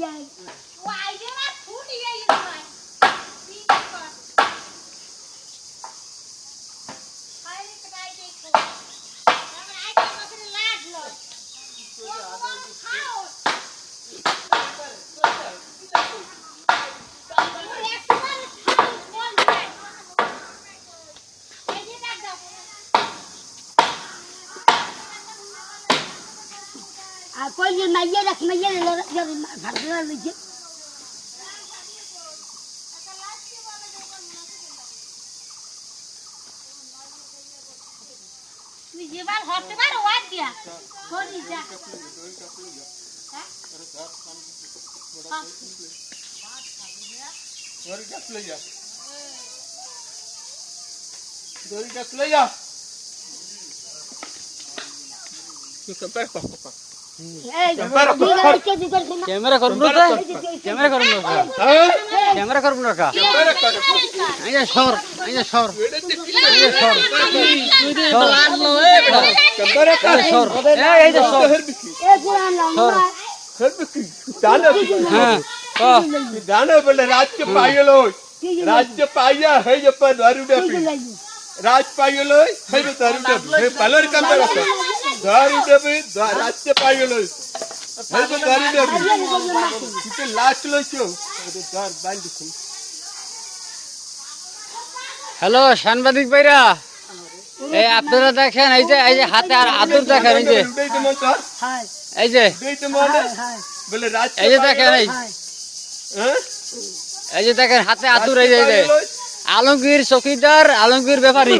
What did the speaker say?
Why do? chứ Apoyo el mañana que mañana lo de a ¿Qué? ¿Qué? ¿Qué? ¿Qué? ¿Qué? ¿Qué? ¿Qué? Camera করব camera করব camera করব রাখা আইয়া সর আইয়া সর আইয়া সর সর এই যে সর সর রাজ্য পাইল রাজ্য পাইয়া হয়ে যাবে রাজ পাইল হয়ে দারুটা হ্যালো সাংবাদিক ভাইরা। এই আপনারা দেখেন এই যে এই যে হাতে আর আদর দেখেন এই যে। এই যে এই যে দেখেন এই। যে দেখেন হাতে আতুর এই যে আলমগীর চকিদার আলমগীর ব্যাপারী।